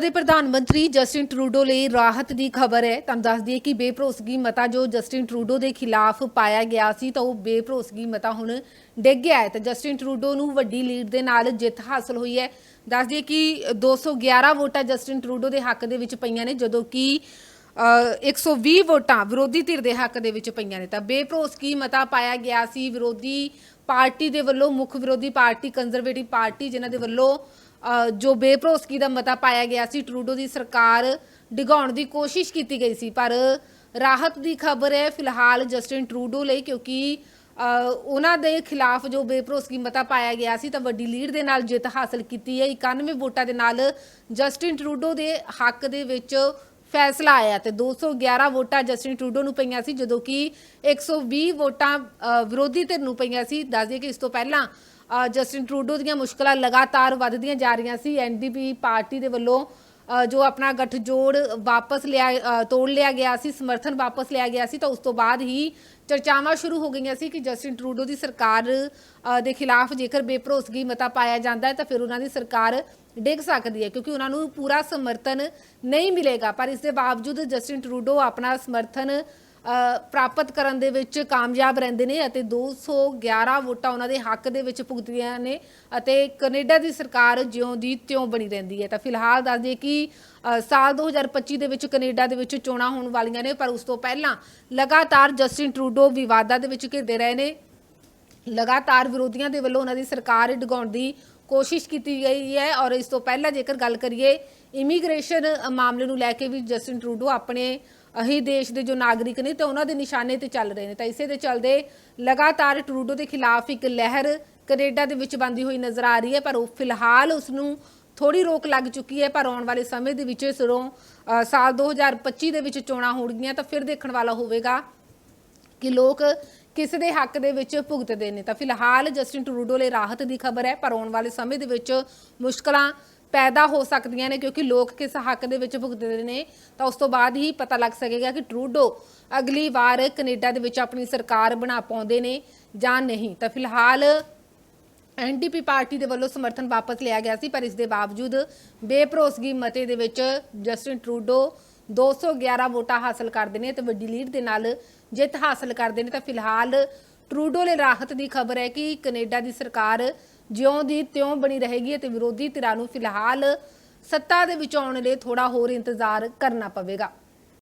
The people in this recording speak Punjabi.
ਦੇ ਪ੍ਰਧਾਨ ਮੰਤਰੀ ਜਸਟਿਨ ਟਰੂਡੋ ਲਈ ਰਾਹਤ ਦੀ ਖਬਰ ਹੈ। ਤੁਹਾਨੂੰ ਦੱਸ ਦਈਏ ਕਿ ਬੇਭਰੋਸਗੀ ਮਤਾ ਜੋ ਜਸਟਿਨ ਟਰੂਡੋ ਦੇ ਖਿਲਾਫ ਪਾਇਆ ਗਿਆ ਸੀ, ਤਾਂ ਉਹ ਬੇਭਰੋਸਗੀ ਮਤਾ ਹੁਣ ਡਿੱਗ ਗਿਆ ਹੈ। ਤਾਂ ਜਸਟਿਨ ਟਰੂਡੋ ਨੂੰ ਵੱਡੀ ਲੀਡ ਦੇ ਨਾਲ ਜਿੱਤ ਹਾਸਲ ਹੋਈ ਹੈ। ਦੱਸ ਦਈਏ ਕਿ 211 ਵੋਟਾਂ ਜਸਟਿਨ ਟਰੂਡੋ ਦੇ ਹੱਕ ਦੇ ਵਿੱਚ ਪਈਆਂ ਨੇ, ਜਦੋਂ ਕਿ 120 ਵੋਟਾਂ ਵਿਰੋਧੀ ਧਿਰ ਦੇ ਹੱਕ ਦੇ ਵਿੱਚ ਪਈਆਂ ਨੇ। ਤਾਂ ਬੇਭਰੋਸਗੀ ਮਤਾ ਪਾਇਆ ਗਿਆ ਸੀ। ਵਿਰੋਧੀ ਪਾਰਟੀ ਦੇ ਵੱਲੋਂ ਮੁੱਖ ਵਿਰੋਧੀ ਪਾਰਟੀ ਕੰਜ਼ਰਵੇਟਿਵ ਪਾਰਟੀ ਜਿਨ੍ਹਾਂ ਦੇ ਵੱਲੋਂ ਅ, ਜੋ ਬੇਭਰੋਸਗੀ ਦਾ ਮਤਾ ਪਾਇਆ ਗਿਆ ਸੀ ਟਰੂਡੋ ਦੀ ਸਰਕਾਰ ਡਿਗਾਉਣ ਦੀ ਕੋਸ਼ਿਸ਼ ਕੀਤੀ ਗਈ ਸੀ। ਪਰ ਰਾਹਤ ਦੀ ਖਬਰ ਹੈ ਫਿਲਹਾਲ ਜਸਟਿਨ ਟਰੂਡੋ ਲਈ ਕਿਉਂਕਿ ਉਹਨਾਂ ਦੇ ਖਿਲਾਫ ਜੋ ਬੇਭਰੋਸਗੀ ਮਤਾ ਪਾਇਆ ਗਿਆ ਸੀ ਤਾਂ ਵੱਡੀ ਲੀਡ ਦੇ ਨਾਲ ਜਿੱਤ ਹਾਸਲ ਕੀਤੀ ਹੈ। 91 ਵੋਟਾਂ ਦੇ ਨਾਲ ਜਸਟਿਨ ਟਰੂਡੋ ਦੇ ਹੱਕ ਦੇ ਵਿੱਚ ਫੈਸਲਾ ਆਇਆ ਤੇ 211 ਵੋਟਾਂ ਜਸਟਿਨ ਟਰੂਡੋ ਨੂੰ ਪਈਆਂ ਸੀ ਜਦੋਂ ਕਿ 120 ਵੋਟਾਂ ਅ, ਵਿਰੋਧੀ ਧਿਰ ਨੂੰ ਪਈਆਂ ਸੀ। ਦੱਸ ਦਈਏ ਕਿ ਇਸ ਤੋਂ ਪਹਿਲਾਂ ਅ, ਜਸਟਿਨ ਟਰੂਡੋ ਦੀਆਂ ਮੁਸ਼ਕਲਾਂ ਲਗਾਤਾਰ ਵੱਧਦੀਆਂ ਜਾ ਰਹੀਆਂ ਸੀ। ਐਨਡੀਪੀ ਪਾਰਟੀ ਦੇ ਵੱਲੋਂ ਜੋ ਆਪਣਾ ਗੱਠਜੋੜ ਵਾਪਸ ਲਿਆ ਤੋੜ ਲਿਆ ਗਿਆ ਸੀ, ਸਮਰਥਨ ਵਾਪਸ ਲਿਆ ਗਿਆ ਸੀ, ਤਾਂ ਉਸ ਤੋਂ ਬਾਅਦ ਹੀ ਚਰਚਾਵਾਂ ਸ਼ੁਰੂ ਹੋ ਗਈਆਂ ਸੀ ਕਿ ਜਸਟਿਨ ਟਰੂਡੋ ਦੀ ਸਰਕਾਰ ਦੇ ਖਿਲਾਫ ਜੇਕਰ ਬੇਭਰੋਸਗੀ ਮਤਾ ਪਾਇਆ ਜਾਂਦਾ ਹੈ, ਤਾਂ ਫਿਰ ਉਹਨਾਂ ਦੀ ਸਰਕਾਰ ਡਿੱਗ ਸਕਦੀ ਹੈ, ਕਿਉਂਕਿ ਉਹਨਾਂ ਨੂੰ ਪੂਰਾ ਸਮਰਥਨ ਨਹੀਂ ਮਿਲੇਗਾ। ਪਰ ਇਸ ਦੇ ਬਾਵਜੂਦ ਜਸਟਿਨ ਟਰੂਡੋ ਆਪਣਾ ਸਮਰਥਨ ਪ੍ਰਾਪਤ ਕਰਨ ਦੇ ਵਿੱਚ ਕਾਮਯਾਬ ਰਹਿੰਦੇ ਨੇ ਅਤੇ 211 ਵੋਟਾਂ ਉਹਨਾਂ ਦੇ ਹੱਕ ਦੇ ਵਿੱਚ ਭੁਗਤਦੀਆਂ ਨੇ ਅਤੇ ਕੈਨੇਡਾ ਦੀ ਸਰਕਾਰ ਜਿਉਂ ਦੀ ਤਿਉਂ ਬਣੀ ਰਹਿੰਦੀ ਹੈ। ਤਾਂ ਫਿਲਹਾਲ ਦੱਸ ਦਈਏ ਕਿ ਅ, ਸਾਲ 2025 ਦੇ ਵਿੱਚ ਕੈਨੇਡਾ ਦੇ ਵਿੱਚ ਚੋਣਾਂ ਹੋਣ ਵਾਲੀਆਂ ਨੇ ਪਰ ਉਸ ਤੋਂ ਪਹਿਲਾਂ ਲਗਾਤਾਰ ਜਸਟਿਨ ਟਰੂਡੋ ਵਿਵਾਦਾਂ ਦੇ ਵਿੱਚ ਘਿਰਦੇ ਰਹੇ ਨੇ। ਲਗਾਤਾਰ ਵਿਰੋਧੀਆਂ ਦੇ ਵੱਲੋਂ ਉਹਨਾਂ ਦੀ ਸਰਕਾਰ ਡਗਾਉਣ ਦੀ ਕੋਸ਼ਿਸ਼ ਕੀਤੀ ਗਈ ਹੈ ਔਰ ਇਸ ਤੋਂ ਪਹਿਲਾਂ ਜੇਕਰ ਗੱਲ ਕਰੀਏ ਇਮੀਗ੍ਰੇਸ਼ਨ ਮਾਮਲੇ ਨੂੰ ਲੈ ਕੇ ਵੀ ਜਸਟਿਨ ਟਰੂਡੋ ਆਪਣੇ ਅਹੀ ਦੇਸ਼ ਦੇ ਜੋ ਨਾਗਰਿਕ ਨੇ ਤੇ ਉਹਨਾਂ ਦੇ ਨਿਸ਼ਾਨੇ ਤੇ ਚੱਲ ਰਹੇ ਨੇ। ਤਾਂ ਇਸੇ ਦੇ ਚੱਲਦੇ ਲਗਾਤਾਰ ਟਰੂਡੋ ਦੇ ਖਿਲਾਫ ਇੱਕ ਲਹਿਰ ਕੈਨੇਡਾ ਦੇ ਵਿੱਚ ਬੰਦੀ ਹੋਈ ਨਜ਼ਰ ਆ ਰਹੀ ਹੈ ਪਰ ਉਹ ਫਿਲਹਾਲ ਉਸ ਨੂੰ ਥੋੜੀ ਰੋਕ ਲੱਗ ਚੁੱਕੀ ਹੈ ਪਰ ਆਉਣ ਵਾਲੇ ਸਮੇਂ ਦੇ ਵਿੱਚ ਸਰੋਂ ਅ, ਸਾਲ 2025 ਦੇ ਵਿੱਚ ਚੋਣਾਂ ਹੋਣਗੀਆਂ ਤਾਂ ਫਿਰ ਦੇਖਣ ਵਾਲਾ ਹੋਵੇਗਾ ਕਿ ਲੋਕ ਕਿਸ ਦੇ ਹੱਕ ਦੇ ਵਿੱਚ ਭੁਗਤਦੇ ਨੇ। ਤਾਂ ਫਿਲਹਾਲ ਜਸਟਿਨ ਟਰੂਡੋ ਲਈ ਰਾਹਤ ਦੀ ਖਬਰ ਹੈ ਪਰ ਆਉਣ ਵਾਲੇ ਸਮੇਂ ਦੇ ਵਿੱਚ ਮੁਸ਼ਕਲਾਂ ਪੈਦਾ ਹੋ ਸਕਦੀਆਂ ਨੇ ਕਿਉਂਕਿ ਲੋਕ ਕਿਸ ਹੱਕ ਦੇ ਵਿੱਚ ਭੁਗਤਦੇ ਨੇ, ਤਾਂ ਉਸ ਤੋਂ ਬਾਅਦ ਹੀ ਪਤਾ ਲੱਗ ਸਕੇਗਾ ਕਿ ਟਰੂਡੋ ਅਗਲੀ ਵਾਰ ਕੈਨੇਡਾ ਦੇ ਵਿੱਚ ਆਪਣੀ ਸਰਕਾਰ ਬਣਾ ਪਾਉਂਦੇ ਨੇ ਜਾਂ ਨਹੀਂ। ਤਾਂ ਫਿਲਹਾਲ ਐਨਡੀਪੀ ਪਾਰਟੀ ਦੇ ਵੱਲੋਂ ਸਮਰਥਨ ਵਾਪਸ ਲਿਆ ਗਿਆ ਸੀ, ਪਰ ਇਸ ਦੇ ਬਾਵਜੂਦ ਬੇਭਰੋਸਗੀ ਮਤੇ ਦੇ ਵਿੱਚ ਜਸਟਿਨ ਟਰੂਡੋ 211 ਵੋਟਾਂ ਹਾਸਲ ਕਰਦੇ ਨੇ ਤੇ ਵੱਡੀ ਲੀਡ ਦੇ ਨਾਲ ਜਿੱਤ ਹਾਸਲ ਕਰਦੇ ਨੇ। ਤਾਂ ਫਿਲਹਾਲ ਟਰੂਡੋ ਲਈ ਰਾਹਤ ਦੀ ਖਬਰ ਹੈ ਕਿ ਕੈਨੇਡਾ ਦੀ ਸਰਕਾਰ ਜਿਉਂ ਦੀ ਤਿਉਂ ਬਣੀ ਰਹੇਗੀ ਤੇ ਵਿਰੋਧੀ ਧਿਰਾਂ ਨੂੰ ਫਿਲਹਾਲ ਸੱਤਾ ਦੇ ਵਿੱਚ ਆਉਣ ਲਈ ਥੋੜਾ ਹੋਰ ਇੰਤਜ਼ਾਰ ਕਰਨਾ ਪਵੇਗਾ।